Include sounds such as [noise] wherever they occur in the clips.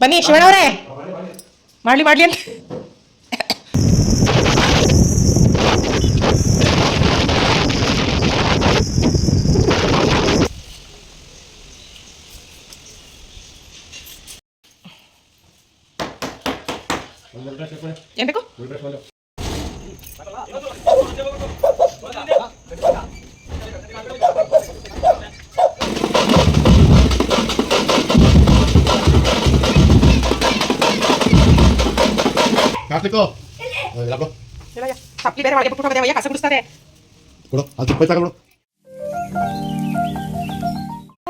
ಬನ್ನಿ ಶಿವಣ್ಣವರೇ. ಮಾಡಲಿ ಮಾಡ್ಲಿ ಅಂತ. ಚಪ್ಪಲಿ ಬೇರೆ ಒಳಗೆ ಬಿಟ್ಬಿಟ್ಟು ಹೋಗೋದೇ ಕಸ ಗುಡಿಸ್ತಾರೆ ಕೊಡು ಅದು ರೂಪಾಯಿ ತಗೊಂಡು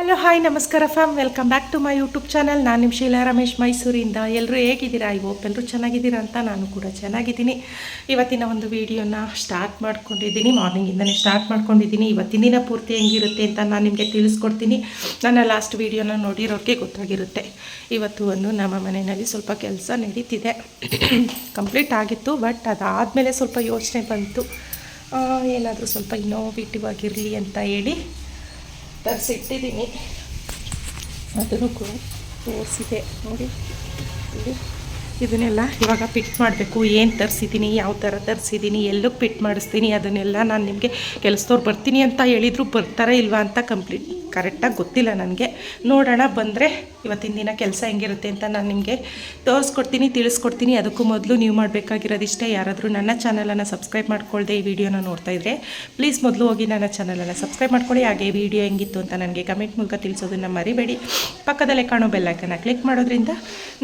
ಹಲೋ, ಹಾಯ್, ನಮಸ್ಕಾರ fam welcome back to my YouTube channel ನಾನು ನಿಮ್ಮ ಶೀಲಾ ರಮೇಶ್ ಮೈಸೂರಿಂದ. ಎಲ್ಲರೂ ಹೇಗಿದ್ದೀರಾ? ಐ ಓಪ್ ಎಲ್ಲರೂ ಚೆನ್ನಾಗಿದ್ದೀರಾ ಅಂತ ನಾನು ಕೂಡ ಚೆನ್ನಾಗಿದ್ದೀನಿ. ಇವತ್ತಿನ ಒಂದು ವಿಡಿಯೋನ ಸ್ಟಾರ್ಟ್ ಮಾಡ್ಕೊಂಡಿದ್ದೀನಿ. ಮಾರ್ನಿಂಗಿಂದನೇ ಸ್ಟಾರ್ಟ್ ಮಾಡ್ಕೊಂಡಿದ್ದೀನಿ. ಇವತ್ತಿನ ದಿನ ಪೂರ್ತಿ ಹೆಂಗಿರುತ್ತೆ ಅಂತ ನಾನು ನಿಮಗೆ ತಿಳಿಸ್ಕೊಡ್ತೀನಿ. ನನ್ನ ಲಾಸ್ಟ್ ವಿಡಿಯೋನ ನೋಡಿರೋರಿಗೆ ಗೊತ್ತಾಗಿರುತ್ತೆ. ಇವತ್ತು ಒಂದು ನಮ್ಮ ಮನೆಯಲ್ಲಿ ಸ್ವಲ್ಪ ಕೆಲಸ ನಡೀತಿದೆ. [coughs] ಕಂಪ್ಲೀಟ್ ಆಗಿತ್ತು ಬಟ್ ಅದಾದಮೇಲೆ ಸ್ವಲ್ಪ ಯೋಚನೆ ಬಂತು. ಏನಾದರೂ ಸ್ವಲ್ಪ ಇನ್ನೋವೇಟಿವ್ ಆಗಿರಲಿ ಅಂತ ಹೇಳಿ. ತರಿಸಿಟ್ಟಿದ್ದೀನಿ. ಅದನ್ನು ಕೂಡ ತೋರಿಸಿದೆ. ನೋಡಿ ಇದನ್ನೆಲ್ಲ ಇವಾಗ ಪಿಟ್ ಮಾಡಬೇಕು. ಏನು ತರಿಸಿದ್ದೀನಿ, ಯಾವ ಥರ ತರಿಸಿದ್ದೀನಿ ಎಲ್ಲಕ್ಕೆ ಪಿಟ್ ಮಾಡಿಸ್ತೀನಿ. ಅದನ್ನೆಲ್ಲ ನಾನು ನಿಮಗೆ ಕೆಲಸದವ್ರು ಬರ್ತೀನಿ ಅಂತ ಹೇಳಿದ್ರು ಬರ್ತಾರೆ ಇಲ್ವಾ ಅಂತ ಕಂಪ್ಲೀಟ್ ಕರೆಕ್ಟಾಗಿ ಗೊತ್ತಿಲ್ಲ ನನಗೆ. ನೋಡೋಣ, ಬಂದರೆ ಇವತ್ತಿನ ದಿನ ಕೆಲಸ ಹೆಂಗಿರುತ್ತೆ ಅಂತ ನಾನು ನಿಮಗೆ ತೋರಿಸ್ಕೊಡ್ತೀನಿ, ತಿಳಿಸ್ಕೊಡ್ತೀನಿ. ಅದಕ್ಕೂ ಮೊದಲು ನೀವು ಮಾಡಬೇಕಾಗಿರೋದಿಷ್ಟೇ. ಯಾರಾದರೂ ನನ್ನ ಚಾನಲನ್ನು ಸಬ್ಸ್ಕ್ರೈಬ್ ಮಾಡ್ಕೊಳ್ಳದೆ ಈ ವಿಡಿಯೋನ ನೋಡ್ತಾ ಇದ್ದರೆ ಪ್ಲೀಸ್ ಮೊದಲು ಹೋಗಿ ನನ್ನ ಚಾನಲನ್ನು ಸಬ್ಸ್ಕ್ರೈಬ್ ಮಾಡ್ಕೊಳ್ಳಿ. ಹಾಗೆ ವಿಡಿಯೋ ಹೆಂಗಿತ್ತು ಅಂತ ನನಗೆ ಕಮೆಂಟ್ ಮೂಲಕ ತಿಳಿಸೋದನ್ನು ಮರಿಬೇಡಿ. ಪಕ್ಕದಲ್ಲೇ ಕಾಣೋ ಬೆಲ್ಲೈಕನ್ನು ಕ್ಲಿಕ್ ಮಾಡೋದ್ರಿಂದ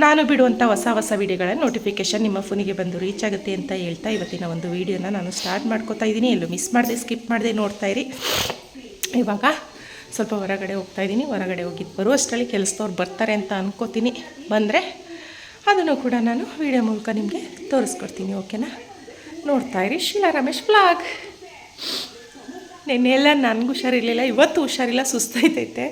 ನಾನು ಬಿಡುವಂಥ ಹೊಸ ಹೊಸ ವಿಡಿಯೋಗಳ ನೋಟಿಫಿಕೇಷನ್ ನಿಮ್ಮ ಫೋನಿಗೆ ಬಂದು ರೀಚ್ ಆಗುತ್ತೆ ಅಂತ ಹೇಳ್ತಾ ಇವತ್ತಿನ ಒಂದು ವಿಡಿಯೋನ ನಾನು ಸ್ಟಾರ್ಟ್ ಮಾಡ್ಕೋತಾ ಇದ್ದೀನಿ. ಎಲ್ಲೂ ಮಿಸ್ ಮಾಡಿದೆ ಸ್ಕಿಪ್ ಮಾಡಿದೆ ನೋಡ್ತಾ ಇರಿ. ಇವಾಗ ಸ್ವಲ್ಪ ಹೊರಗಡೆ ಹೋಗ್ತಾ ಇದ್ದೀನಿ, ಹೊರಗಡೆ ಹೋಗಿದ್ದು ಬರುವಷ್ಟರಲ್ಲಿ ಕೆಲಸದವ್ರು ಬರ್ತಾರೆ ಅಂತ ಅನ್ಕೋತೀನಿ. ಬಂದರೆ ಅದನ್ನು ಕೂಡ ನಾನು ವಿಡಿಯೋ ಮೂಲಕ ನಿಮಗೆ ತೋರಿಸ್ಕೊಡ್ತೀನಿ ಓಕೆನಾ ನೋಡ್ತಾ ಇರಿ, ಶೀಲಾ ರಮೇಶ್ ಬ್ಲಾಗ್ ನಿನ್ನೆಲ್ಲ ನನಗೂ ಹುಷಾರಿರಲಿಲ್ಲ, ಇವತ್ತು ಹುಷಾರಿಲ್ಲ, ಸುಸ್ತಾಯ್ತೈತೆ.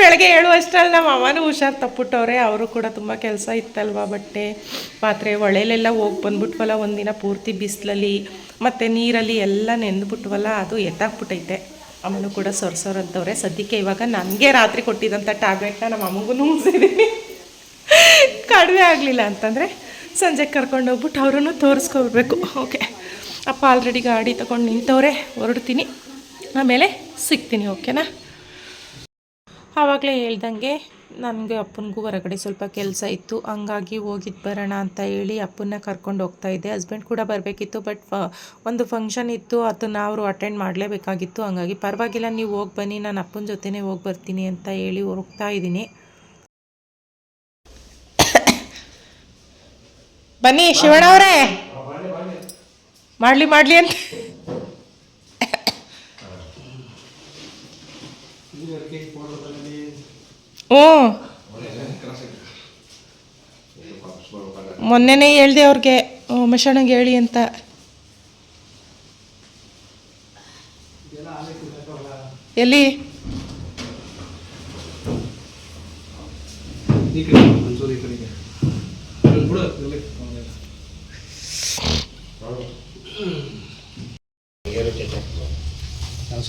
ಬೆಳಗ್ಗೆ ಹೇಳುವಷ್ಟರಲ್ಲಿ ನಮ್ಮ ಅಮ್ಮನೂ ಹುಷಾರು ತಪ್ಪಿಟ್ಟವ್ರೆ, ಅವರು ಕೂಡ ತುಂಬ ಕೆಲಸ ಇತ್ತಲ್ವ ಬಟ್ಟೆ? ಪಾತ್ರೆ ಒಳೆಲೆಲ್ಲ ಹೋಗಿ ಬಂದ್ಬಿಟ್ವಲ್ಲ ಒಂದಿನ ಪೂರ್ತಿ ಬಿಸಿಲಲ್ಲಿ, ಮತ್ತು ನೀರಲ್ಲಿ ಎಲ್ಲ ನೆಂದ್ಬಿಟ್ವಲ್ಲ ಅದು ಎತ್ತಾಕ್ಬಿಟ್ಟೈತೆ ಅಮ್ಮನೂ ಕೂಡ ಅಂತವ್ರೆ ಸದ್ಯಕ್ಕೆ ಇವಾಗ ನನಗೆ ರಾತ್ರಿ ಕೊಟ್ಟಿದ್ದಂಥ ಟ್ಯಾಬ್ಲೆಟ್ನ ನಮ್ಮ ಅಮ್ಮಗೂ ಮುಗಿಸಿದ್ದೀನಿ ಕಡಿಮೆ ಆಗಲಿಲ್ಲ ಅಂತಂದರೆ ಸಂಜೆ ಕರ್ಕೊಂಡು ಹೋಗ್ಬಿಟ್ಟು ಅವರನ್ನು ತೋರಿಸ್ಕೊಬರ್ಬೇಕು ಓಕೆ. ಅಪ್ಪ ಆಲ್ರೆಡಿ ಗಾಡಿ ತೊಗೊಂಡು ನಿಂತವ್ರೆ, ಹೊರಡ್ತೀನಿ. ಆಮೇಲೆ ಸಿಗ್ತೀನಿ, ಓಕೆನಾ? ಆವಾಗಲೇ ಹೇಳ್ದಂಗೆ ನನಗೆ ಅಪ್ಪನಿಗೂ ಹೊರಗಡೆ ಸ್ವಲ್ಪ ಕೆಲಸ ಇತ್ತು. ಹಂಗಾಗಿ ಹೋಗಿದ್ದು ಬರೋಣ ಅಂತ ಹೇಳಿ ಅಪ್ಪನ್ನ ಕರ್ಕೊಂಡು ಹೋಗ್ತಾ ಇದ್ದೆ. ಹಸ್ಬೆಂಡ್ ಕೂಡ ಬರಬೇಕಿತ್ತು ಬಟ್ ಒಂದು ಫಂಕ್ಷನ್ ಇತ್ತು. ಅದನ್ನು ಅವರು ಅಟೆಂಡ್ ಮಾಡಲೇಬೇಕಾಗಿತ್ತು. ಹಂಗಾಗಿ ಪರವಾಗಿಲ್ಲ, ನೀವು ಹೋಗಿ ಬನ್ನಿ, ನಾನು ಅಪ್ಪನ ಜೊತೆನೇ ಹೋಗಿ ಬರ್ತೀನಿ ಅಂತ ಹೇಳಿ ಹೋಗ್ತಾ ಇದ್ದೀನಿ. ಬನ್ನಿ ಶಿವಣ್ಣವ್ರೆ ಮಾಡಲಿ ಮಾಡಲಿ ಅಂತ. ಹ್ಞೂ ಮೊನ್ನೆನೇ ಹೇಳ್ದೆ ಅವ್ರಿಗೆ ಮಿಷಣಿಗೆ ಹೇಳಿ ಅಂತ. ಎಲ್ಲಿ? ನಾನು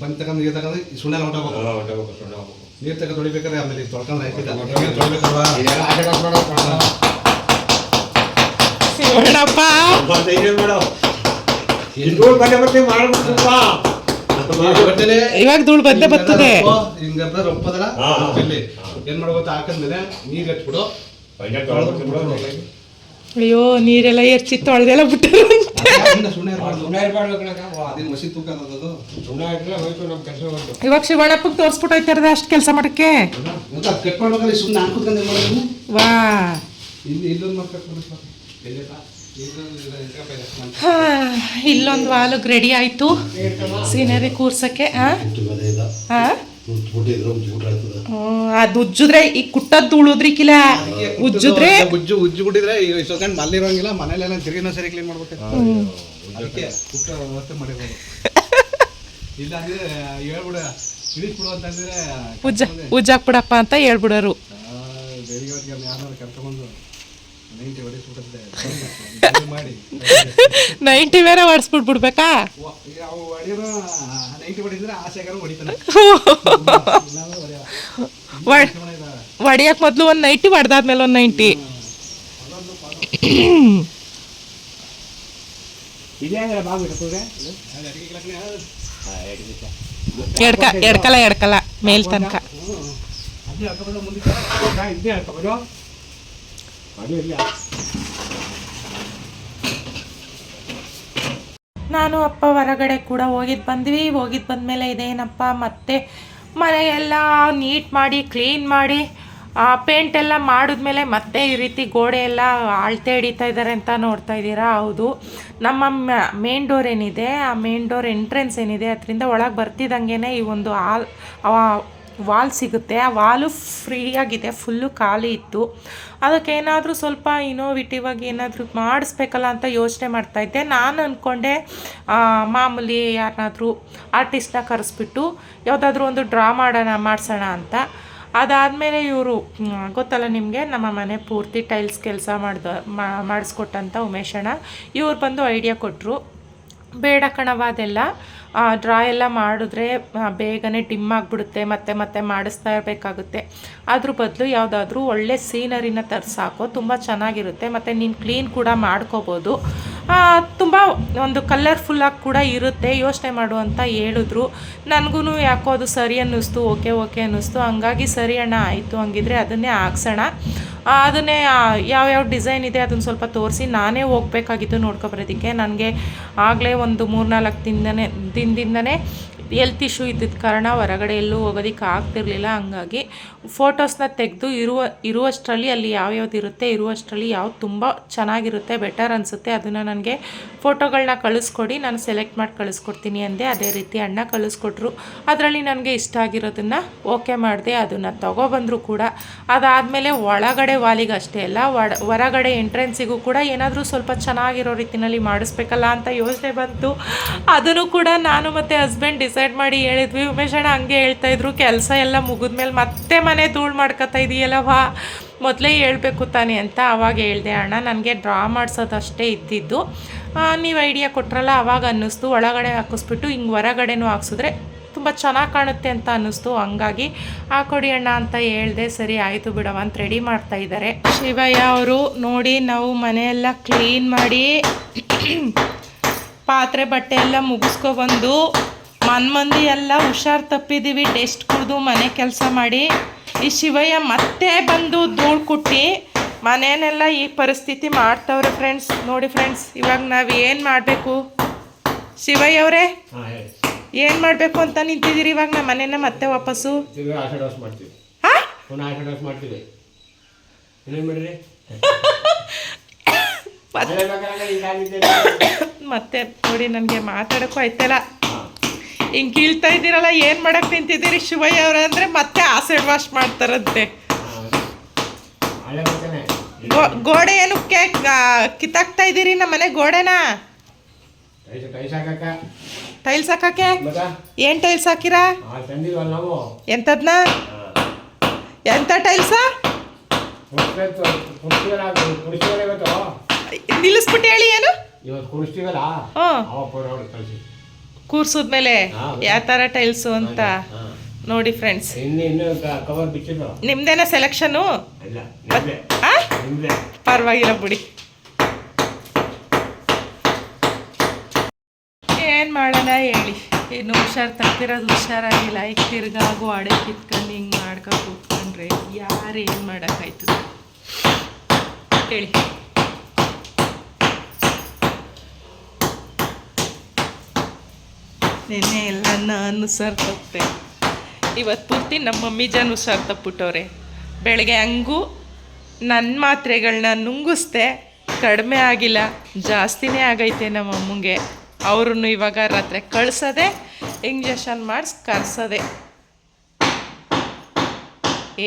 ಪಂಚ ತಗೊಂಡು ನೀರು ತಗೊಂಡು ಸುಮ್ಮನೆ ಹೊಂಟೋಗ್ಬೇಕು ನೀರು ತಗೊಂಡು ತೊಳಿಬೇಕಾದ್ರೆ ಆಮೇಲೆ ತೊಳ್ಕೊಂಡು ಹಾಕಿದ್ದ ತೊಳಿಬೇಕಲ್ವಾ ಬರ್ತೇನೆ ಇವಾಗ ಧೂಳು ಬದ್ದೆ ಬರ್ತದೆ. ಹಿಂಗ ಒಪ್ಪದಲ್ಲ ಇಲ್ಲಿ ಏನ್ ಮಾಡ್ಬೇಕು? ಹಾಕಂದ್ರೆ ನೀರ್ ಎತ್ಬಿಡು. ಅಯ್ಯೋ ನೀರೆಲ್ಲ ಎರ್ಚಿ ತೊಳೆದೆಲ್ಲ ಬಿಟ್ಟರು ಇವಾಗ ಶಿವಣ್ಣಪ್ಪಗೆ ತೋರಿಸ್ಬಿಟ್ಟು ಹೋಯ್ತಾರದ ಅಷ್ಟು ಕೆಲಸ ಮಾಡಕ್ಕೆ? ವಾ. ಇಲ್ಲಿ ಇಲ್ಲೊಂದು ಮಾಡ್ಕೊಂಡು ಇಲ್ಲೊಂದು ವಾಲು ರೆಡಿ ಆಯಿತು. ಸೀನರಿ ಕೂರ್ಸೋಕ್ಕೆ ಹಾಂ ಹಾಂ ಅದು ಉಜ್ಜಿದ್ರೆ ಈ ಕುಟ್ಟದ್ದು ಉಳಿದ್ರಿಕಿಲ್ಲ ಉಜ್ಜಿದ್ರೆ? ಉಜ್ಜು ಉಜ್ಜು ಬಿಟ್ಟಿದ್ರೆ ಈಗ ಇಷ್ಟೊಂದು ಮಲ್ಲಿ ಇರೋಂಗಿಲ್ಲ ಮನೇಲೆಲ್ಲ ತಿರುಗಿನ ಸರಿ ಕ್ಲೀನ್ ಮಾಡ್ಬೇಕು. ಅದಕ್ಕೆ ಕುಟ್ಟ ವ್ಯವಸ್ಥೆ ಮಾಡಿರ್ಬೋದು. [laughs] ಇಲ್ಲ ಅಂದ್ರೆ ಹೇಳ್ಬಿಡ ಇಳಿಸ್ಬಿಡು ಅಂತಂದ್ರೆ ಉಜ್ಜ ಉಜ್ಜಾಕ್ಬಿಡಪ್ಪ ಅಂತ ಹೇಳ್ಬಿಡೋರು. [laughs] ನೈಂಟಿ ಬೇರೆ ಹೊಡ್ಸ್ಬಿಟ್ಬಿಡ್ಬೇಕಾ ಬಿಡ್ಬೇಕಾ. ಹೊಡಿಯಕ್ಕೆ ಮೊದಲು ಒಂದು ನೈಂಟಿ ಹೊಡೆದಾದ್ಮೇಲೆ [laughs] ಒಂದು ನೈಂಟಿ. [coughs] ಎಡ್ಕ ಎಡ್ಕಲ ಎಡ್ಕಲ ಮೇಲ್ ತನಕ ಹ್ಞೂ ಅದೇ ಹಾಕೋದು ಮುಂದಕ್ಕೆ ನಾನು ಅಪ್ಪ ಹೊರಗಡೆ ಕೂಡ ಹೋಗಿದ್ದು ಬಂದ್ವಿ. ಹೋಗಿದ್ದು ಬಂದಮೇಲೆ ಇದೇನಪ್ಪ, ಮತ್ತೆ ಮನೆಯೆಲ್ಲ ನೀಟ್ ಮಾಡಿ ಕ್ಲೀನ್ ಮಾಡಿ ಪೇಂಟ್ ಎಲ್ಲ ಮಾಡಿದ್ಮೇಲೆ ಮತ್ತೆ ಈ ರೀತಿ ಗೋಡೆ ಎಲ್ಲ ಆಳ್ತೆ ಹಿಡಿತಾ ಇದ್ದಾರೆ ಅಂತ ನೋಡ್ತಾ ಇದ್ದೀರಾ? ಹೌದು. ನಮ್ಮ ಮೇನ್ ಡೋರ್ ಏನಿದೆ? ಆ ಮೇನ್ ಡೋರ್ ಎಂಟ್ರೆನ್ಸ್ ಏನಿದೆ? ಅದರಿಂದ ಒಳಗೆ ಬರ್ತಿದ್ದಂಗೆ ಈ ಒಂದು ಆಲ್ ವಾಲ್ ಸಿಗುತ್ತೆ. ಆ ವಾಲು ಫ್ರೀಯಾಗಿದೆ ಫುಲ್ಲು ಖಾಲಿ ಇತ್ತು. ಅದಕ್ಕೆ ಏನಾದರೂ ಸ್ವಲ್ಪ ಇನೋವೇಟಿವ್ ಆಗಿ ಏನಾದರೂ ಮಾಡಿಸ್ಬೇಕಲ್ಲ ಅಂತ ಯೋಚನೆ ಮಾಡ್ತಾಯಿದ್ದೆ ನಾನು ಅಂದ್ಕೊಂಡೆ ಮಾಮೂಲಿ ಯಾರನ್ನಾದರೂ ಆರ್ಟಿಸ್ಟ್ನ ಕರೆಸ್ಬಿಟ್ಟು ಯಾವುದಾದ್ರೂ ಒಂದು ಡ್ರಾ ಮಾಡೋಣ, ಮಾಡಿಸೋಣ ಅಂತ. ಅದಾದಮೇಲೆ ಇವರು ಗೊತ್ತಲ್ಲ ನಿಮಗೆ, ನಮ್ಮ ಮನೆ ಪೂರ್ತಿ ಟೈಲ್ಸ್ ಕೆಲಸ ಮಾಡ್ದ ಮಾಡಿಸ್ಕೊಟ್ಟಂಥ ಉಮೇಶಣ್ಣ. ಇವ್ರು ಬಂದು ಐಡಿಯಾ ಕೊಟ್ಟರು ಬೇಡ ಕಣವ ಅದೆಲ್ಲ. ಡ್ರಾ ಎಲ್ಲ ಮಾಡಿದ್ರೆ ಬೇಗನೆ ಡಿಮ್ ಆಗಿಬಿಡುತ್ತೆ, ಮತ್ತೆ ಮತ್ತೆ ಮಾಡಿಸ್ತಾ ಇರಬೇಕಾಗುತ್ತೆ. ಅದ್ರ ಬದಲು ಯಾವುದಾದ್ರೂ ಒಳ್ಳೆ ಸೀನರಿನ ತರಿಸಾಕೋ ಸಾಕು ತುಂಬ ಚೆನ್ನಾಗಿರುತ್ತೆ. ಮತ್ತು ನೀನು ಕ್ಲೀನ್ ಕೂಡ ಮಾಡ್ಕೋಬೋದು. ತುಂಬ ಒಂದು ಕಲರ್ಫುಲ್ಲಾಗಿ ಕೂಡ ಇರುತ್ತೆ. ಯೋಚನೆ ಮಾಡು ಅಂತ ಹೇಳಿದ್ರು. ನನಗೂ ಯಾಕೋ ಅದು ಸರಿ ಅನ್ನಿಸ್ತು ಓಕೆ ಓಕೆ ಅನ್ನಿಸ್ತು. ಹಂಗಾಗಿ ಸರಿ ಅಣ್ಣ, ಆಯಿತು. ಹಂಗಿದ್ರೆ ಅದನ್ನೇ ಹಾಕ್ಸೋಣ. ಅದನ್ನೇ ಯಾವ್ಯಾವ ಡಿಸೈನ್ ಇದೆ ಅದನ್ನು ಸ್ವಲ್ಪ ತೋರಿಸಿ. ನಾನೇ ಹೋಗ್ಬೇಕಾಗಿತ್ತು ನೋಡ್ಕೊಬರೋದಕ್ಕೆ. ನನಗೆ ಆಗಲೇ ಒಂದು ಮೂರ್ನಾಲ್ಕು ದಿನನೇ ದಿನದಿಂದನೇ ಎಲ್ತ್ ಇಶ್ಯೂ ಇದ್ದಿದ್ದ ಕಾರಣ ಹೊರಗಡೆ ಎಲ್ಲೂ ಹೋಗೋದಕ್ಕೆ ಆಗ್ತಿರ್ಲಿಲ್ಲ. ಹಂಗಾಗಿ ಫೋಟೋಸ್ನ ತೆಗೆದು ಇರುವ, ಇರುವಷ್ಟರಲ್ಲಿ ಅಲ್ಲಿ ಯಾವ್ಯಾವ್ದು ಇರುತ್ತೆ, ಇರುವಷ್ಟರಲ್ಲಿ ಯಾವ್ದು ತುಂಬ ಚೆನ್ನಾಗಿರುತ್ತೆ ಬೆಟರ್ ಅನಿಸುತ್ತೆ, ಅದನ್ನು ನನಗೆ ಫೋಟೋಗಳನ್ನ ಕಳಿಸ್ಕೊಡಿ, ನಾನು ಸೆಲೆಕ್ಟ್ ಮಾಡಿ ಕಳಿಸ್ಕೊಡ್ತೀನಿ ಅಂದೆ. ಅದೇ ರೀತಿ ಅಣ್ಣ ಕಳಿಸ್ಕೊಟ್ರು. ಅದರಲ್ಲಿ ನನಗೆ ಇಷ್ಟ ಆಗಿರೋದನ್ನು ಓಕೆ ಮಾಡಿದೆ. ಅದನ್ನು ತೊಗೊಬಂದರು ಕೂಡ. ಅದಾದಮೇಲೆ ಒಳಗಡೆ ವಾಲಿಗೆ ಅಷ್ಟೇ ಅಲ್ಲ ಒಡ ಹೊರಗಡೆ ಎಂಟ್ರೆನ್ಸಿಗೂ ಕೂಡ ಏನಾದರೂ ಸ್ವಲ್ಪ ಚೆನ್ನಾಗಿರೋ ರೀತಿಯಲ್ಲಿ ಮಾಡಿಸ್ಬೇಕಲ್ಲ ಅಂತ ಯೋಚನೆ ಬಂತು. ಅದನ್ನು ಕೂಡ ನಾನು ಮತ್ತು ಹಸ್ಬೆಂಡ್ ಡಿಸೈಡ್ ಮಾಡಿ ಹೇಳಿದ್ವಿ. ಉಮೇಶ್ ಅಣ್ಣ ಹಂಗೆ ಹೇಳ್ತಾ ಇದ್ರು. ಕೆಲಸ ಎಲ್ಲ ಮುಗಿದ್ಮೇಲೆ ಮತ್ತೆ ಮನೆ ಧೂಳು ಮಾಡ್ಕೊತಾ ಇದೆಯಲ್ಲವಾ ಮೊದಲೇ ಹೇಳಬೇಕು ತಾನೆ ಅಂತ ಅವಾಗ ಹೇಳಿದೆ, ಅಣ್ಣ, ನನಗೆ ಡ್ರಾ ಮಾಡಿಸೋದಷ್ಟೇ ಇದ್ದಿದ್ದು. ನೀವು ಐಡಿಯಾ ಕೊಟ್ರಲ್ಲ, ಅವಾಗ ಅನ್ನಿಸ್ತು. ಒಳಗಡೆ ಹಾಕಿಸ್ಬಿಟ್ಟು ಹಿಂಗೆ ಹೊರಗಡೆನೂ ಹಾಕ್ಸಿದ್ರೆ ತುಂಬ ಚೆನ್ನಾಗಿ ಕಾಣುತ್ತೆ ಅಂತ ಅನ್ನಿಸ್ತು. ಹಂಗಾಗಿ ಹಾಕೊಡಿ ಅಣ್ಣ ಅಂತ ಹೇಳಿದೆ, ಸರಿ, ಆಯಿತು ಬಿಡವ ಅಂತ ರೆಡಿ ಮಾಡ್ತಾ ಇದ್ದಾರೆ ಶಿವಯ್ಯ ಅವರು ನೋಡಿ ನಾವು ಮನೆಯೆಲ್ಲ ಕ್ಲೀನ್ ಮಾಡಿ, ಪಾತ್ರೆ ಬಟ್ಟೆ ಎಲ್ಲ ಮುಗಿಸ್ಕೊಬಂದು ಮನ್ ಮಂದಿ ಎಲ್ಲ ಹುಷಾರು ತಪ್ಪಿದ್ದೀವಿ ಟೆಸ್ಟ್ ಕುಡಿದು ಮನೆ ಕೆಲಸ ಮಾಡಿ. ಈ ಶಿವಯ್ಯ ಮತ್ತೆ ಬಂದು ಧೂಳು ಕುಟ್ಟಿ ಮನೇನೆಲ್ಲ ಈ ಪರಿಸ್ಥಿತಿ ಮಾಡ್ತವ್ರೆ ಫ್ರೆಂಡ್ಸ್ ನೋಡಿ ಫ್ರೆಂಡ್ಸ್ ಇವಾಗ ನಾವು ಏನು ಮಾಡಬೇಕು? ಶಿವಯ್ಯ ಅವರೇ ಏನು ಮಾಡಬೇಕು ಅಂತ ನಿಂತಿದ್ದೀರಿ ಇವಾಗ? ನಮ್ಮ ಮನೇನ ಮತ್ತೆ ವಾಪಸ್ಸು? ಮತ್ತೆ ನೋಡಿ ನನಗೆ ಮಾತಾಡೋಕ್ಕೂ ಆಯ್ತಲ್ಲ. ಹಿಂಗೆ ಕೀಳ್ತಾ ಇದ್ದೀರಲ್ಲ ಏನು ಮಾಡಕ್ಕೆ ನಿಂತಿದ್ದೀರಿ ಶಿವಯ್ಯ ಅವ್ರ ಅಂದರೆ ಮತ್ತೆ ಆಸಿಡ್ ವಾಶ್ ಮಾಡ್ತಾರಂತೆ. ಗೋಡೆ ಏನಕ್ಕೆ ಕಿತ್ತಾಕ್ತಾ ಇದ್ದೀರಿ ನಮ್ಮ ಮನೆ ಗೋಡೆನ? ಟೈಲ್ಸ್ ಹಾಕಕ್ಕೆ. ಏನು ಟೈಲ್ಸ್ ಹಾಕಿರಾ? ಆ ಎಂತ ನಾವು? ಎಂಥದ್ನ? ಎಂಥ ಟೈಲ್ಸ ನಿಲ್ಲಿಸ್ಬಿಟ್ಟು ಹೇಳಿ ಏನು? ಇವತ್ತು ಕುಡಿಸ್ತೀವಲ್ಲ ಕೂರ್ಸಿದ್ಮೇಲೆ. ಯಾವ ಥರ ಟೈಲ್ಸು ಅಂತ ನೋಡಿ ಫ್ರೆಂಡ್ಸ್ ನಿಮ್ದೇನ ಆ? ಪರವಾಗಿಲ್ಲ ಬಿಡಿ. ಏನು ಮಾಡೋಣ ಹೇಳಿ? ಏನು ಹುಷಾರ್ ತಪ್ಪಿರೋದು ಹುಷಾರಾಗಿಲ್ಲ. ಈಗ ತಿರ್ಗಾಗು ಅಡೆ ಕಿತ್ಕೊಂಡು ಹಿಂಗೆ ಮಾಡ್ಕೊಂಡು ಕೂತ್ಕೊಂಡ್ರೆ ಯಾರು ಏನು ಮಾಡೋಕ್ಕಾಯ್ತದೆ? ಹೇಳಿ. ನಿನ್ನೆ ಎಲ್ಲ ನಾನು ಸರ್ ತಪ್ಪೆ ಇವತ್ತು ಪೂರ್ತಿ ನಮ್ಮ ಮಮ್ಮಿ ಜನ ಸರ್ ಬೆಳಗ್ಗೆ ಹಂಗೂ ನನ್ನ ಮಾತ್ರೆಗಳನ್ನ ನುಂಗಿಸ್ದೆ ಕಡಿಮೆ ಆಗಿಲ್ಲ, ಜಾಸ್ತಿನೇ ಆಗೈತೆ ನಮ್ಮ ಅಮ್ಮಂಗೆ. ಅವ್ರನ್ನು ಇವಾಗ ರಾತ್ರಿ ಕಳಿಸೋದೆ, ಇಂಜೆಕ್ಷನ್ ಮಾಡಿಸ್ ಕರ್ಸೋದೆ.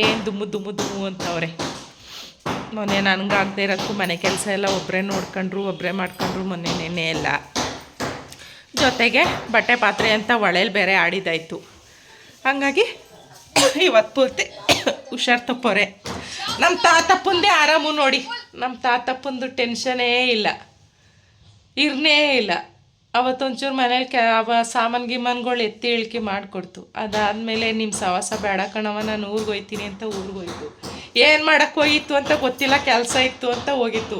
ಏನು ದುಮ್ಮು ದುಮ್ಮು ದುಮ್ಮು ಅಂತವ್ರೆ. ಮೊನ್ನೆ ನನಗಾಗದೇ ಇರೋಕ್ಕೂ ಮನೆ ಕೆಲಸ ಎಲ್ಲ ಒಬ್ಬರೇ ನೋಡ್ಕೊಂಡ್ರು ಒಬ್ಬರೇ ಮಾಡ್ಕೊಂಡ್ರು, ಮೊನ್ನೆ ನೆನ್ನೆ ಎಲ್ಲ ಜೊತೆಗೆ ಬಟ್ಟೆ ಪಾತ್ರೆ ಅಂತ ಒಳೇಲಿ ಬೇರೆ ಆಡಿದಾಯಿತು. ಹಾಗಾಗಿ ಇವತ್ತು ಪೂರ್ತಿ ಹುಷಾರು ತಪ್ಪೋರೆ. ನಮ್ಮ ತಾತಪ್ಪಂದೇ ಆರಾಮು ನೋಡಿ. ನಮ್ಮ ತಾತಪ್ಪಂದು ಟೆನ್ಷನೇ ಇಲ್ಲ. ಇರನೇ ಇಲ್ಲ. ಅವತ್ತೊಂಚೂರು ಮನೇಲಿ ಕೆ, ಅವ ಸಾಮಾನು ಗಿಮಾನ್ಗಳು ಎತ್ತಿ ಇಳಿಕೆ ಮಾಡಿಕೊಡ್ತು. ಅದಾದಮೇಲೆ ನಿಮ್ಮ ಸವಾಸ ಬೇಡ ಕಣವ ನಾನು ಊರಿಗೆ ಹೋಯ್ತೀನಿ ಅಂತ ಊರಿಗೆ ಹೋಯ್ತು. ಏನು ಮಾಡೋಕ್ಕೆ ಹೋಗಿತ್ತು ಅಂತ ಗೊತ್ತಿಲ್ಲ, ಕೆಲಸ ಇತ್ತು ಅಂತ ಹೋಗಿತ್ತು.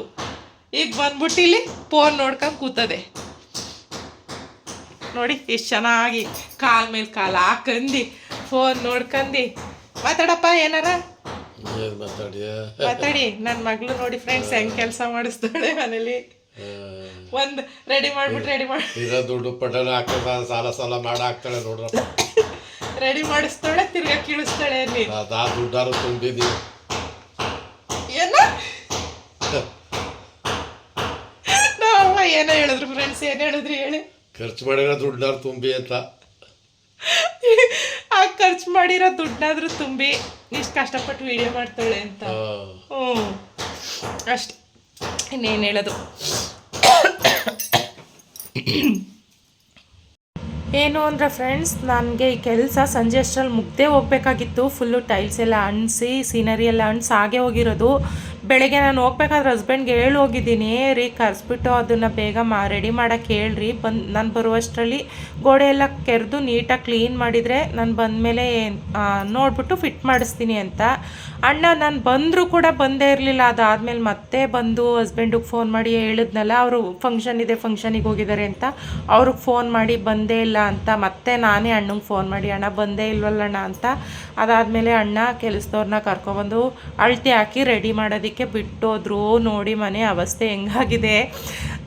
ಈಗ ಬಂದ್ಬಿಟ್ಟು ಇಲ್ಲಿ ಫೋನ್ ನೋಡ್ಕೊಂಡು ಕೂತದೆ. ನೋಡಿ ಎಷ್ಟು ಚೆನ್ನಾಗಿ ಕಾಲ್ ಮೇಲೆ ಕಾಲು ಹಾಕಂದಿ ಫೋನ್ ನೋಡ್ಕಂದಿ. ಮಾತಾಡಪ್ಪ ಏನಾರ? ಏನು ಮಾತಾಡಿ ಮಾತಾಡಿ ನನ್ನ ಮಗಳು ನೋಡಿ ಫ್ರೆಂಡ್ಸ್ ಹೆಂಗ್ ಕೆಲಸ ಮಾಡಿಸ್ತಾಳೆ ಮನೇಲಿ. ಒಂದ್ ರೆಡಿ ಮಾಡ್ಬಿಟ್ಟು ರೆಡಿ ಮಾಡಿ ಇರೋ ದುಡ್ಡು ಪಟನ ಹಾಕಿದ ಸಾಲ ಸಾಲ ಮಾಡಿ ಹಾಕ್ತಾಳೆ ನೋಡ್ರಪ್ಪ. [laughs] ರೆಡಿ ಮಾಡಿಸ್ತಾಳೆ ತಿರ್ಗಾ ಕೀಳಿಸ್ತಾಳೆ ಅಲ್ಲಿ. ಅದಾ ದುಡ್ಡಾರು ತುಂಬಿದೀವಿ ಏನ? ಏನೋ ಹೇಳಿದ್ರು ಫ್ರೆಂಡ್ಸ್ ಏನ್ ಹೇಳಿದ್ರು ಹೇಳಿ. ಖರ್ಚು ಮಾಡಿರೋ ದುಡ್ಡಾರು ತುಂಬಿ ಅಂತ. ಆ ಖರ್ಚು ಮಾಡಿರೋ ದುಡ್ಡಾದ್ರೂ ತುಂಬಿ ಇಷ್ಟು ಕಷ್ಟಪಟ್ಟು ವಿಡಿಯೋ ಮಾಡ್ತಾಳೆ ಅಂತ. ಹ್ಮ್. ಹ್ಞೂ ಅಷ್ಟೆ. ಇನ್ನೇನು ಹೇಳೋದು? ಏನು ಅಂದ್ರೆ ಫ್ರೆಂಡ್ಸ್ ನನಗೆ ಈ ಕೆಲಸ ಸಂಜೆ ಅಷ್ಟರಲ್ಲಿ ಮುಗ್ದೇ ಹೋಗ್ಬೇಕಾಗಿತ್ತು. ಫುಲ್ಲು ಟೈಲ್ಸ್ ಎಲ್ಲ ಅಣಿಸಿ ಸೀನರಿ ಎಲ್ಲ ಅಣಿಸಿ ಹಾಗೆ ಹೋಗಿರೋದು. ಬೆಳಗ್ಗೆ ನಾನು ಹೋಗ್ಬೇಕಾದ್ರೆ ಹಸ್ಬೆಂಡ್ಗೆ ಹೇಳಿ ಹೋಗಿದ್ದೀನಿ, ರೀ, ಕರೆಸ್ಬಿಟ್ಟು ಅದನ್ನು ಬೇಗ ಮಾ ರೆಡಿ ಮಾಡೋಕ್ಕೆ ಹೇಳ್ರಿ. ಬಂದು, ನಾನು ಬರುವಷ್ಟರಲ್ಲಿ ಗೋಡೆ ಎಲ್ಲ ಕೆರೆದು ನೀಟಾಗಿ ಕ್ಲೀನ್ ಮಾಡಿದರೆ ನಾನು ಬಂದಮೇಲೆ ನೋಡಿಬಿಟ್ಟು ಫಿಟ್ ಮಾಡಿಸ್ತೀನಿ ಅಂತ. ಅಣ್ಣ, ನಾನು ಬಂದರೂ ಕೂಡ ಬಂದೇ ಇರಲಿಲ್ಲ. ಅದಾದಮೇಲೆ ಮತ್ತೆ ಬಂದು ಹಸ್ಬೆಂಡಿಗೆ ಫೋನ್ ಮಾಡಿ ಹೇಳಿದ್ನಲ್ಲ, ಅವರು ಫಂಕ್ಷನ್ ಇದೆ ಫಂಕ್ಷನಿಗೆ ಹೋಗಿದ್ದಾರೆ ಅಂತ. ಅವ್ರಿಗೆ ಫೋನ್ ಮಾಡಿ ಬಂದೇ ಇಲ್ಲ ಅಂತ. ಮತ್ತೆ ನಾನೇ ಅಣ್ಣಂಗೆ ಫೋನ್ ಮಾಡಿ, ಅಣ್ಣ, ಬಂದೇ ಇಲ್ವಲ್ಲಣ್ಣ ಅಂತ. ಅದಾದಮೇಲೆ ಅಣ್ಣ ಕೆಲಸದವ್ರನ್ನ ಕರ್ಕೊಬಂದು ಅಳತೆ ಹಾಕಿ ರೆಡಿ ಮಾಡೋದಕ್ಕೆ ಬಿಟ್ಟೋದ್ರು. ನೋಡಿ ಮನೆ ಅವಸ್ಥೆ ಹೆಂಗಾಗಿದೆ.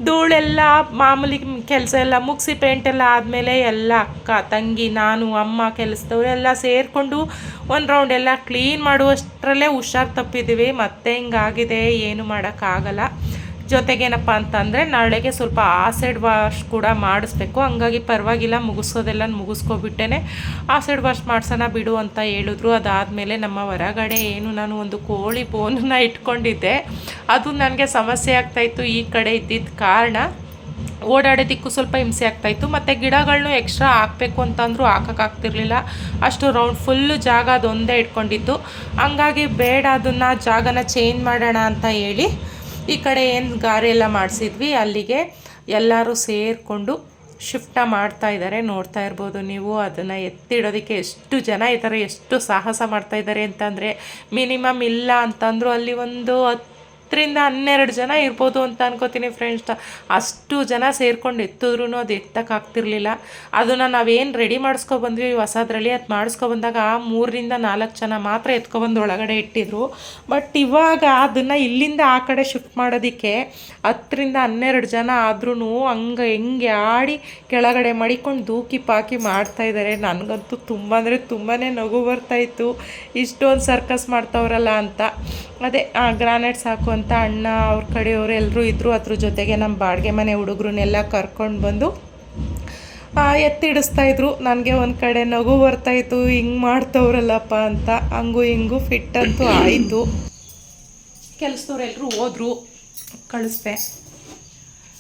ಧೂಳೆಲ್ಲ ಮಾಮೂಲಿ ಕೆಲಸ ಎಲ್ಲ ಮುಗಿಸಿ ಪೇಂಟ್ ಎಲ್ಲ ಆದಮೇಲೆ ಎಲ್ಲ ಅಕ್ಕ, ತಂಗಿ, ನಾನು, ಅಮ್ಮ ಕೆಲಸದವ್ರು ಎಲ್ಲ ಸೇರಿಕೊಂಡು ಒಂದು ರೌಂಡ್ ಎಲ್ಲ ಕ್ಲೀನ್ ಮಾಡುವಷ್ಟರಲ್ಲೇ ಹುಷಾರು ತಪ್ಪಿದ್ದೀವಿ ಮತ್ತೆ ಹಿಂಗಾಗಿದೆ, ಏನು ಮಾಡೋಕ್ಕಾಗಲ್ಲ. ಜೊತೆಗೇನಪ್ಪ ಅಂತಂದರೆ, ನಾಳೆಗೆ ಸ್ವಲ್ಪ ಆಸಿಡ್ ವಾಶ್ ಕೂಡ ಮಾಡಿಸ್ಬೇಕು. ಹಂಗಾಗಿ ಪರವಾಗಿಲ್ಲ, ಮುಗಿಸೋದೆಲ್ಲ ಮುಗಿಸ್ಕೊಬಿಟ್ಟೇ ಆಸಿಡ್ ವಾಶ್ ಮಾಡ್ಸೋಣ ಬಿಡು ಅಂತ ಹೇಳಿದ್ರು. ಅದಾದಮೇಲೆ ನಮ್ಮ ಹೊರಗಡೆ ಏನು ನಾನು ಒಂದು ಕೋಳಿ ಬೋನನ್ನು ಇಟ್ಕೊಂಡಿದ್ದೆ. ಅದು ನನಗೆ ಸಮಸ್ಯೆ ಆಗ್ತಾಯಿತ್ತು ಈ ಕಡೆ ಇದ್ದಿದ್ದ ಕಾರಣ. ಓಡಾಡೋದಕ್ಕೂ ಸ್ವಲ್ಪ ಹಿಂಸೆ ಆಗ್ತಾಯಿತ್ತು ಮತ್ತು ಗಿಡಗಳನ್ನೂ ಎಕ್ಸ್ಟ್ರಾ ಹಾಕಬೇಕು ಅಂತಂದರೂ ಹಾಕೋಕ್ಕಾಗ್ತಿರ್ಲಿಲ್ಲ ಅಷ್ಟು ರೌಂಡ್ ಫುಲ್ಲು ಜಾಗ ಅದೊಂದೇ ಇಟ್ಕೊಂಡಿತ್ತು ಹಂಗಾಗಿ ಬೇಡ ಅದನ್ನು, ಜಾಗನ ಚೇಂಜ್ ಮಾಡೋಣ ಅಂತ ಹೇಳಿ ಈ ಕಡೆ ಏನು ಗಾರೆ ಎಲ್ಲ ಮಾಡಿಸಿದ್ವಿ. ಅಲ್ಲಿಗೆ ಎಲ್ಲರೂ ಸೇರಿಕೊಂಡು ಶಿಫ್ಟ ಮಾಡ್ತಾ ಇದ್ದಾರೆ ನೋಡ್ತಾ ಇರ್ಬೋದು ನೀವು ಅದನ್ನು ಎತ್ತಿಡೋದಕ್ಕೆ ಎಷ್ಟು ಜನ ಇದ್ದಾರೆ ಎಷ್ಟು ಸಾಹಸ ಮಾಡ್ತಾ ಇದ್ದಾರೆ ಅಂತಂದರೆ ಮಿನಿಮಮ್ ಇಲ್ಲ ಅಂತಂದರೂ ಅಲ್ಲಿ ಒಂದು ಹತ್ತರಿಂದ ಹನ್ನೆರಡು ಜನ ಇರ್ಬೋದು ಅಂತ ಅನ್ಕೋತೀನಿ ಫ್ರೆಂಡ್ಸ್ ಅಷ್ಟು ಜನ ಸೇರ್ಕೊಂಡು ಎತ್ತಿದ್ರೂ ಅದು ಎತ್ತಕ್ಕಾಗ್ತಿರ್ಲಿಲ್ಲ ಅದನ್ನು ನಾವೇನು ರೆಡಿ ಮಾಡಿಸ್ಕೊಬಂದ್ವಿ ಹೊಸದ್ರಲ್ಲಿ ಅದು ಮಾಡಿಸ್ಕೊಬಂದಾಗ ಮೂರರಿಂದ ನಾಲ್ಕು ಜನ ಮಾತ್ರ ಎತ್ಕೊಬಂದು ಒಳಗಡೆ ಇಟ್ಟಿದ್ರು. ಬಟ್ ಇವಾಗ ಅದನ್ನು ಇಲ್ಲಿಂದ ಆ ಕಡೆ ಶಿಫ್ಟ್ ಮಾಡೋದಕ್ಕೆ ಹತ್ತರಿಂದ ಹನ್ನೆರಡು ಜನ ಆದ್ರೂ ಹಂಗೆ ಹೆಂಗೆ ಆಡಿ ಕೆಳಗಡೆ ಮಡಿಕೊಂಡು ದೂಕಿ ಪಾಕಿ ಮಾಡ್ತಾ ಇದ್ದಾರೆ ನನಗಂತೂ ತುಂಬ ಅಂದರೆ ತುಂಬಾ ನಗು ಬರ್ತಾಯಿತ್ತು ಇಷ್ಟೊಂದು ಸರ್ಕಸ್ ಮಾಡ್ತವ್ರಲ್ಲ ಅಂತ. ಅದೇ ಗ್ರಾನೈಟ್ಸ್ ಹಾಕುವಂಥ ಅಣ್ಣ ಅವ್ರ ಕಡೆಯವರು ಎಲ್ಲರೂ ಇದ್ದರು ಅದ್ರ ಜೊತೆಗೆ ನಮ್ಮ ಬಾಡಿಗೆ ಮನೆ ಹುಡುಗರನ್ನೆಲ್ಲ ಕರ್ಕೊಂಡು ಬಂದು ಆ, ಎತ್ತಿಡಿಸ್ತಾ ಇದ್ರು. ನನಗೆ ಒಂದು ಕಡೆ ನಗು ಬರ್ತಾಯಿತ್ತು ಹಿಂಗೆ ಮಾಡ್ತವ್ರಲ್ಲಪ್ಪ ಅಂತ. ಹಂಗೂ ಹಿಂಗೂ ಫಿಟ್ ಅಂತೂ ಆಯಿತು. ಕೆಲಸದವ್ರೆಲ್ಲರೂ ಹೋದರು ಕಳಿಸ್ದೆ.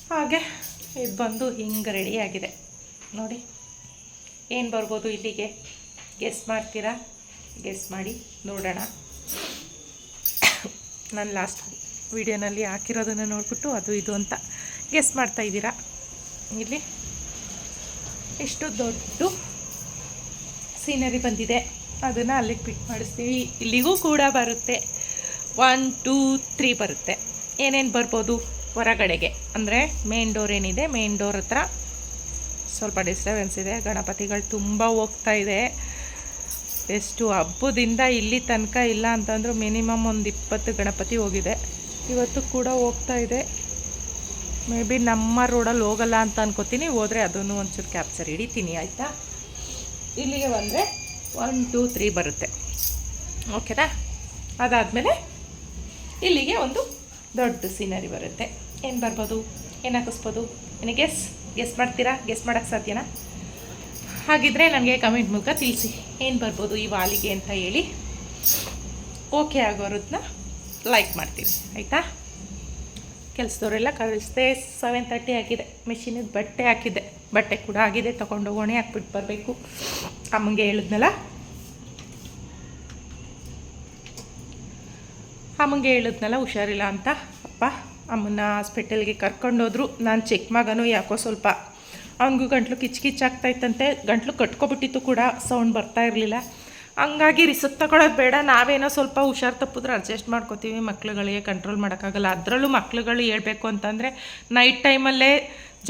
ಹಾಗೆ ಇದು ಬಂದು ಹಿಂಗೆ ರೆಡಿಯಾಗಿದೆ ನೋಡಿ ಏನು ಬರ್ಬೋದು ಇಲ್ಲಿಗೆ? ಗೆಸ್ ಮಾಡ್ತೀರಾ? ಗೆಸ್ ಮಾಡಿ ನೋಡೋಣ. ನಾನು ಲಾಸ್ಟ್ ವಿಡಿಯೋನಲ್ಲಿ ಹಾಕಿರೋದನ್ನು ನೋಡಿಬಿಟ್ಟು ಅದು ಇದು ಅಂತ ಗೆಸ್ ಮಾಡ್ತಾ ಇದ್ದೀರಾ? ಇಲ್ಲಿ ಇಷ್ಟು ದೊಡ್ಡ ಸೀನರಿ ಬಂದಿದೆ. ಅದನ್ನು ಅಲ್ಲಿಗೆ ಪಿಕ್ ಮಾಡಿಸ್ತೀವಿ. ಇಲ್ಲಿಗೂ ಕೂಡ ಬರುತ್ತೆ. ಒನ್ ಟೂ ತ್ರೀ ಬರುತ್ತೆ. ಏನೇನು ಬರ್ಬೋದು ಹೊರಗಡೆಗೆ? ಅಂದರೆ ಮೇನ್ ಡೋರ್ ಏನಿದೆ? ಮೇನ್ ಡೋರ್ ಹತ್ರ ಸ್ವಲ್ಪ ಡಿಸ್ಟರ್ಬೆನ್ಸ್ ಇದೆ. ಗಣಪತಿಗಳು ತುಂಬ ಹೋಗ್ತಾ ಇದೆ. ಎಷ್ಟು ಹಬ್ಬದಿಂದ ಇಲ್ಲಿ ತನಕ ಇಲ್ಲ ಅಂತಂದ್ರು ಮಿನಿಮಮ್ ಒಂದು ಇಪ್ಪತ್ತು ಗಣಪತಿ ಹೋಗಿದೆ. ಇವತ್ತು ಕೂಡ ಹೋಗ್ತಾ ಇದೆ. ಮೇ ಬಿ ನಮ್ಮ ರೋಡಲ್ಲಿ ಹೋಗಲ್ಲ ಅಂತ ಅನ್ಕೋತೀನಿ. ಹೋದರೆ ಅದನ್ನು ಒಂಚೂರು ಕ್ಯಾಪ್ಚರ್ ಹಿಡಿತೀನಿ, ಆಯಿತಾ? ಇಲ್ಲಿಗೆ ಬಂದರೆ ಒನ್ ಟೂ ತ್ರೀ ಬರುತ್ತೆ. ಓಕೆನಾ ಅದಾದಮೇಲೆ ಇಲ್ಲಿಗೆ ಒಂದು ದೊಡ್ಡ ಸೀನರಿ ಬರುತ್ತೆ. ಏನು ಬರ್ಬೋದು? ಏನು ಹಾಕಿಸ್ಬೋದು? ಏನು ಗೆಸ್ ಗೆಸ್ ಮಾಡ್ತೀರಾ? ಗೆಸ್ ಮಾಡೋಕ್ಕೆ ಸಾಧ್ಯನಾ? ಹಾಗಿದ್ರೆ ನನಗೆ ಕಮೆಂಟ್ ಮೂಲಕ ತಿಳಿಸಿ. ಏನು ಬರ್ಬೋದು ಈ ವಾಲಿಗೆ ಅಂತ ಹೇಳಿ. ಓಕೆ ಆಗೋರದನ್ನ ಲೈಕ್ ಮಾಡ್ತೀವಿ ಆಯಿತಾ? ಕೆಲಸದವರೆಲ್ಲ ಕಳಿಸ್ದೆ ಸೆವೆನ್ ತರ್ಟಿ ಆಗಿದೆ. ಮಿಷಿನಿಗೆ ಬಟ್ಟೆ ಹಾಕಿದ್ದೆ. ಬಟ್ಟೆ ಕೂಡ ಆಗಿದೆ ತೊಗೊಂಡು ಹೋಗೋಣೆ ಹಾಕ್ಬಿಟ್ಟು ಬರಬೇಕು. ಅಮ್ಮಂಗೆ ಹೇಳಿದ್ನಲ್ಲ? ಅಮ್ಮಂಗೆ ಹೇಳಿದ್ನಲ್ಲ, ಹುಷಾರಿಲ್ಲ ಅಂತ. ಅಪ್ಪ, ಅಮ್ಮನ್ನ ಹಾಸ್ಪಿಟಲ್ಗೆ ಕರ್ಕೊಂಡೋದ್ರು. ನಾನು ಚೆಕ್ ಮಗನೂ ಯಾಕೋ ಸ್ವಲ್ಪ ಅವನಿಗೂ ಗಂಟ್ಲು ಕಿಚ್ ಕಿಚ್ ಆಗ್ತಾಯಿತ್ತಂತೆ ಗಂಟ್ಲು ಕಟ್ಕೊಬಿಟ್ಟಿತ್ತು ಕೂಡ ಸೌಂಡ್ ಬರ್ತಾ ಇರಲಿಲ್ಲ. ಹಂಗಾಗಿ ರಿಸಕ್ ತಗೊಳ್ಳೋದು ಬೇಡ, ನಾವೇನೋ ಸ್ವಲ್ಪ ಹುಷಾರು ತಪ್ಪಿದ್ರೆ ಅಡ್ಜಸ್ಟ್ ಮಾಡ್ಕೋತೀವಿ ಮಕ್ಳುಗಳಿಗೆ ಕಂಟ್ರೋಲ್ ಮಾಡೋಕ್ಕಾಗಲ್ಲ. ಅದರಲ್ಲೂ ಮಕ್ಳುಗಳು ಹೇಳಬೇಕು ಅಂತಂದರೆ ನೈಟ್ ಟೈಮಲ್ಲೇ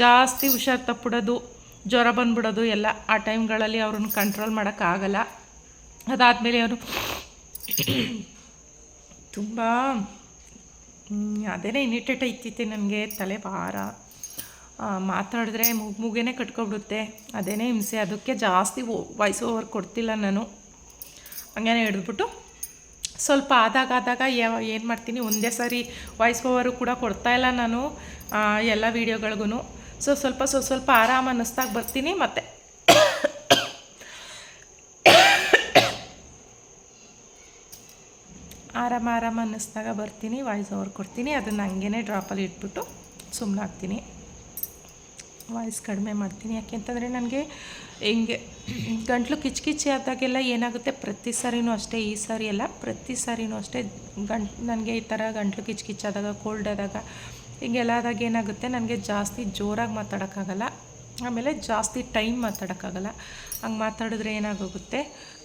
ಜಾಸ್ತಿ ಹುಷಾರು ತಪ್ಪಿಡೋದು, ಜ್ವರ ಬಂದ್ಬಿಡೋದು ಎಲ್ಲ, ಆ ಟೈಮ್ಗಳಲ್ಲಿ ಅವ್ರನ್ನ ಕಂಟ್ರೋಲ್ ಮಾಡೋಕ್ಕಾಗಲ್ಲ. ಅದಾದಮೇಲೆ ಅವರು ತುಂಬ ಅದೇನೇ ಇನಿಟೇಟ್ ಐತಿತ್ತು ನನಗೆ, ತಲೆ ಭಾರ. ಮಾತಾಡಿದ್ರೆ ಮುಗ್ ಮುಗೇನೆ ಕಟ್ಕೊಬಿಡುತ್ತೆ. ಅದೇನೇ ಹಿಂಸೆ, ಅದಕ್ಕೆ ಜಾಸ್ತಿ ವಾಯ್ಸ್ ಓವರ್ ಕೊಡ್ತಿಲ್ಲ ನಾನು. ಹಂಗೇನೆ ಹಿಡಿದ್ಬಿಟ್ಟು ಸ್ವಲ್ಪ ಆದಾಗ ಆದಾಗ ಏನು ಮಾಡ್ತೀನಿ, ಒಂದೇ ಸಾರಿ ವಾಯ್ಸ್ ಓವರು ಕೂಡ ಕೊಡ್ತಾ ಇಲ್ಲ ನಾನು ಎಲ್ಲ ವೀಡಿಯೋಗಳಿಗೂ ಸೊ ಸ್ವಲ್ಪ ಸ್ವಲ್ಪ ಸ್ವಲ್ಪ ಆರಾಮ ಅನ್ನಿಸ್ದಾಗ ಬರ್ತೀನಿ, ಮತ್ತೆ ಆರಾಮ ಆರಾಮ ಅನ್ನಿಸ್ದಾಗ ಬರ್ತೀನಿ ವಾಯ್ಸ್ ಓವರ್ ಕೊಡ್ತೀನಿ, ಅದನ್ನು ಹಂಗೇ ಡ್ರಾಪಲ್ಲಿ ಇಟ್ಬಿಟ್ಟು ಸುಮ್ಮನಾಗ್ತೀನಿ ವಾಯ್ಸ್ ಕಡಿಮೆ ಮಾಡ್ತೀನಿ. ಯಾಕೆಂತಂದರೆ ನನಗೆ ಹಿಂಗೆ ಗಂಟ್ಲು ಕಿಚ್ ಕಿಚ್ಚಿ ಆದಾಗೆಲ್ಲ ಏನಾಗುತ್ತೆ? ಪ್ರತಿ ಸಾರಿನೂ ಅಷ್ಟೇ, ಈ ಸಾರಿ ಎಲ್ಲ ಪ್ರತಿ ಸಾರಿನೂ ಅಷ್ಟೇ ಗಂಟ್ ನನಗೆ ಈ ಥರ ಗಂಟ್ಲು ಕಿಚ್ಕಿಚ್ಚಾದಾಗ ಕೋಲ್ಡ್ ಆದಾಗ, ಹಿಂಗೆಲ್ಲ ಆದಾಗ ಏನಾಗುತ್ತೆ? ನನಗೆ ಜಾಸ್ತಿ ಜೋರಾಗಿ ಮಾತಾಡೋಕ್ಕಾಗಲ್ಲ. ಆಮೇಲೆ ಜಾಸ್ತಿ ಟೈಮ್ ಮಾತಾಡೋಕ್ಕಾಗಲ್ಲ. ಹಂಗೆ ಮಾತಾಡಿದ್ರೆ ಏನಾಗೋಗುತ್ತೆ?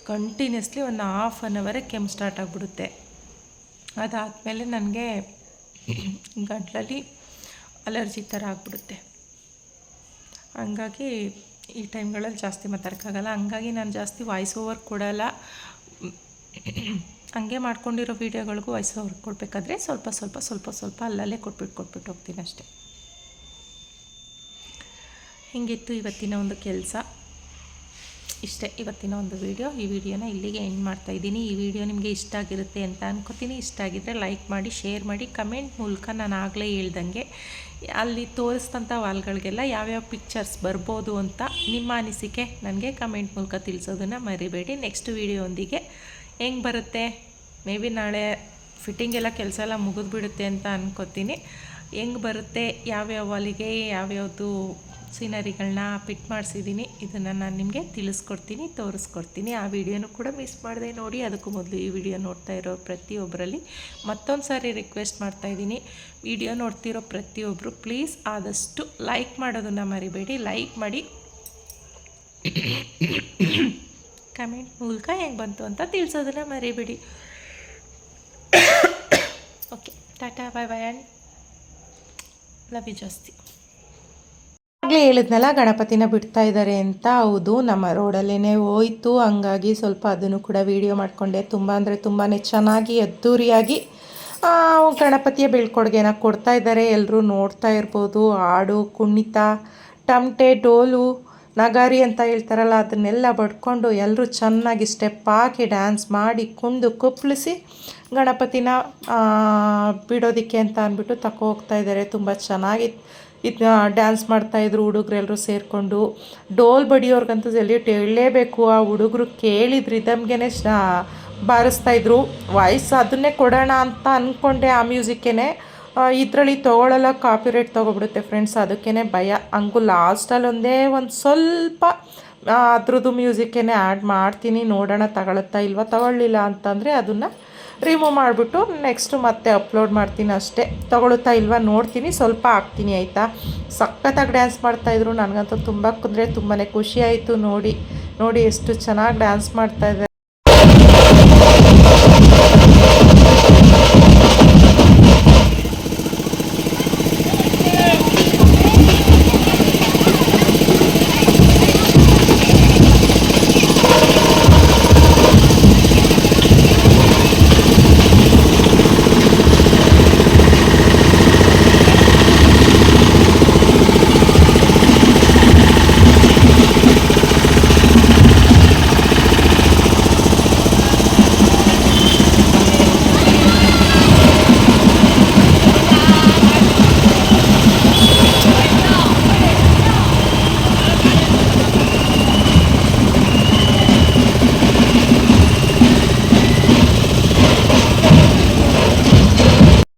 ಕಂಟಿನ್ಯೂಸ್ಲಿ ಒಂದು ಹಾಫ್ ಆನ್ ಅವರೇ ಕೆಮ್ಮು ಸ್ಟಾರ್ಟ್ ಆಗಿಬಿಡುತ್ತೆ. ಅದಾದಮೇಲೆ ನನಗೆ ಗಂಟ್ಲಲ್ಲಿ ಅಲರ್ಜಿ ಥರ ಆಗಿಬಿಡುತ್ತೆ. ಹಂಗಾಗಿ ಈ ಟೈಮ್ಗಳಲ್ಲಿ ಜಾಸ್ತಿ ಮಾತಾಡೋಕ್ಕಾಗಲ್ಲ. ಹಂಗಾಗಿ ನಾನು ಜಾಸ್ತಿ ವಾಯ್ಸ್ ಓವರ್ ಕೊಡಲ್ಲ. ಹಂಗೆ ಮಾಡ್ಕೊಂಡಿರೋ ವೀಡಿಯೋಗಳಿಗೂ ವಾಯ್ಸ್ ಓವರ್ ಕೊಡಬೇಕಾದ್ರೆ ಸ್ವಲ್ಪ ಸ್ವಲ್ಪ ಸ್ವಲ್ಪ ಸ್ವಲ್ಪ ಅಲ್ಲಲ್ಲೇ ಕೊಟ್ಬಿಟ್ಟು ಕೊಟ್ಬಿಟ್ಟು ಹೋಗ್ತೀನಿ ಅಷ್ಟೆ. ಹಿಂಗಿತ್ತು ಇವತ್ತಿನ ಒಂದು ಕೆಲಸ? ಇಷ್ಟೇ ಇವತ್ತಿನ ಒಂದು ವಿಡಿಯೋ ಈ ವಿಡಿಯೋನ ಇಲ್ಲಿಗೆ ಎಂಡ್ ಮಾಡ್ತಾ ಇದ್ದೀನಿ. ಈ ವಿಡಿಯೋ ನಿಮಗೆ ಇಷ್ಟ ಆಗಿರುತ್ತೆ ಅಂತ ಅನ್ಕೋತೀನಿ. ಇಷ್ಟ ಆಗಿದ್ದರೆ ಲೈಕ್ ಮಾಡಿ ಶೇರ್ ಮಾಡಿ ಕಮೆಂಟ್ ಮೂಲಕ ನಾನು ಆಗಲೇ ಹೇಳ್ದಂಗೆ ಅಲ್ಲಿ ತೋರಿಸ್ತಂಥ ವಾಲ್ಗಳಿಗೆಲ್ಲ ಯಾವ್ಯಾವ ಪಿಕ್ಚರ್ಸ್ ಬರ್ಬೋದು ಅಂತ ನಿಮ್ಮ ಅನಿಸಿಕೆ ನನಗೆ ಕಮೆಂಟ್ ಮೂಲಕ ತಿಳಿಸೋದನ್ನು ಮರಿಬೇಡಿ. ನೆಕ್ಸ್ಟ್ ವಿಡಿಯೋಂದಿಗೆ ಹೆಂಗೆ ಬರುತ್ತೆ? ಮೇ ಬಿ ನಾಳೆ ಫಿಟ್ಟಿಂಗ್ ಎಲ್ಲ ಕೆಲಸ ಎಲ್ಲ ಮುಗಿದ್ಬಿಡುತ್ತೆ ಅಂತ ಅನ್ಕೋತೀನಿ. ಹೆಂಗೆ ಬರುತ್ತೆ? ಯಾವ್ಯಾವ ವಾಲಿಗೆ ಯಾವ್ಯಾವುದು ಸೀನರಿಗಳನ್ನ ಪಿಟ್ ಮಾಡಿಸಿದ್ದೀನಿ. ಇದನ್ನು ನಾನು ನಿಮಗೆ ತಿಳಿಸ್ಕೊಡ್ತೀನಿ, ತೋರಿಸ್ಕೊಡ್ತೀನಿ. ಆ ವಿಡಿಯೋನು ಕೂಡ ಮಿಸ್ ಮಾಡಿದೆ ನೋಡಿ. ಅದಕ್ಕೂ ಮೊದಲು ಈ ವಿಡಿಯೋ ನೋಡ್ತಾ ಇರೋ ಪ್ರತಿಯೊಬ್ಬರಲ್ಲಿ ಮತ್ತೊಂದು ಸಾರಿ ರಿಕ್ವೆಸ್ಟ್ ಮಾಡ್ತಾ ಇದ್ದೀನಿ. ವಿಡಿಯೋ ನೋಡ್ತಿರೋ ಪ್ರತಿಯೊಬ್ಬರು ಪ್ಲೀಸ್ ಆದಷ್ಟು ಲೈಕ್ ಮಾಡೋದನ್ನು ಮರಿಬೇಡಿ. ಲೈಕ್ ಮಾಡಿ. ಕಮೆಂಟ್ ಮೂಲಕ ಹೆಂಗೆ ಬಂತು ಅಂತ ತಿಳಿಸೋದನ್ನು ಮರಿಬೇಡಿ. [coughs] Okay tata bye bye and love you ಜಾಸ್ತಿ. ಆಗಲೇ ಹೇಳಿದ್ನಲ್ಲ, ಗಣಪತಿನ ಬಿಡ್ತಾ ಇದ್ದಾರೆ ಅಂತ. ಹೌದು, ನಮ್ಮ ರೋಡಲ್ಲೇ ಹೋಯ್ತು. ಹಂಗಾಗಿ ಸ್ವಲ್ಪ ಅದನ್ನು ಕೂಡ ವಿಡಿಯೋ ಮಾಡಿಕೊಂಡೆ. ತುಂಬ ಅಂದರೆ ತುಂಬಾ ಚೆನ್ನಾಗಿ, ಅದ್ದೂರಿಯಾಗಿ ಗಣಪತಿಯ ಬೀಳ್ಕೊಡುಗೆನ ಕೊಡ್ತಾ ಇದ್ದಾರೆ ಎಲ್ಲರೂ ನೋಡ್ತಾ ಇರ್ಬೋದು. ಹಾಡು, ಕುಣಿತ, ಟಮಟೆ, ಡೋಲು, ನಗಾರಿ ಅಂತ ಹೇಳ್ತಾರಲ್ಲ, ಅದನ್ನೆಲ್ಲ ಬಡ್ಕೊಂಡು ಎಲ್ಲರೂ ಚೆನ್ನಾಗಿ ಸ್ಟೆಪ್ ಹಾಕಿ ಡ್ಯಾನ್ಸ್ ಮಾಡಿ ಕುಂದು ಕುಪ್ಪಳಿಸಿ ಗಣಪತಿನ ಬಿಡೋದಕ್ಕೆ ಅಂತ ಅಂದ್ಬಿಟ್ಟು ತಕೋ ಹೋಗ್ತಾ ಇದ್ದಾರೆ ತುಂಬ ಚೆನ್ನಾಗಿ ಇದು ಡ್ಯಾನ್ಸ್ ಮಾಡ್ತಾಯಿದ್ರು ಹುಡುಗರೆಲ್ಲರೂ ಸೇರಿಕೊಂಡು. ಡೋಲ್ ಬಡಿಯೋರ್ಗಂತೂ ಎಲ್ಲಿ ಹೇಳಲೇಬೇಕು, ಆ ಹುಡುಗರು ಕೇಳಿದ ರಿದಮ್ಗೆ ಬಾರಿಸ್ತಾಯಿದ್ರು ವಾಯ್ಸ್ ಅದನ್ನೇ ಕೊಡೋಣ ಅಂತ ಅಂದ್ಕೊಂಡೆ ಆ ಮ್ಯೂಸಿಕ್ಕೇ ಇದರಲ್ಲಿ ತಗೊಳ್ಳೋಲ್ಲ ಕಾಪಿ ರೇಟ್ ತೊಗೊಬಿಡುತ್ತೆ ಫ್ರೆಂಡ್ಸ್ ಅದಕ್ಕೇ ಭಯ. ಹಂಗೂ ಲಾಸ್ಟಲ್ಲಿ ಒಂದೇ ಒಂದು ಸ್ವಲ್ಪ ಅದ್ರದ್ದು ಮ್ಯೂಸಿಕ್ಕೇ ಆ್ಯಡ್ ಮಾಡ್ತೀನಿ, ನೋಡೋಣ ತಗೊಳುತ್ತಾ ಇಲ್ವಾ, ತಗೊಳ್ಳಿಲ್ಲ ಅಂತಂದರೆ ಅದನ್ನು ರಿಮೂವ್ ಮಾಡಿಬಿಟ್ಟು ನೆಕ್ಸ್ಟು ಮತ್ತೆ ಅಪ್ಲೋಡ್ ಮಾಡ್ತೀನಿ ಅಷ್ಟೇ. ತೊಗೊಳುತ್ತಾ ಇಲ್ವಾ ನೋಡ್ತೀನಿ, ಸ್ವಲ್ಪ ಹಾಕ್ತೀನಿ, ಆಯಿತಾ? ಸಖತ್ತಾಗಿ ಡ್ಯಾನ್ಸ್ ಮಾಡ್ತಾಯಿದ್ರು ನನಗಂತೂ ತುಂಬ ಕುಂದ್ರೆ ತುಂಬಾ ಖುಷಿ ಆಯಿತು. ನೋಡಿ ನೋಡಿ ಎಷ್ಟು ಚೆನ್ನಾಗಿ ಡ್ಯಾನ್ಸ್ ಮಾಡ್ತಾಯಿದ್ದಾರೆ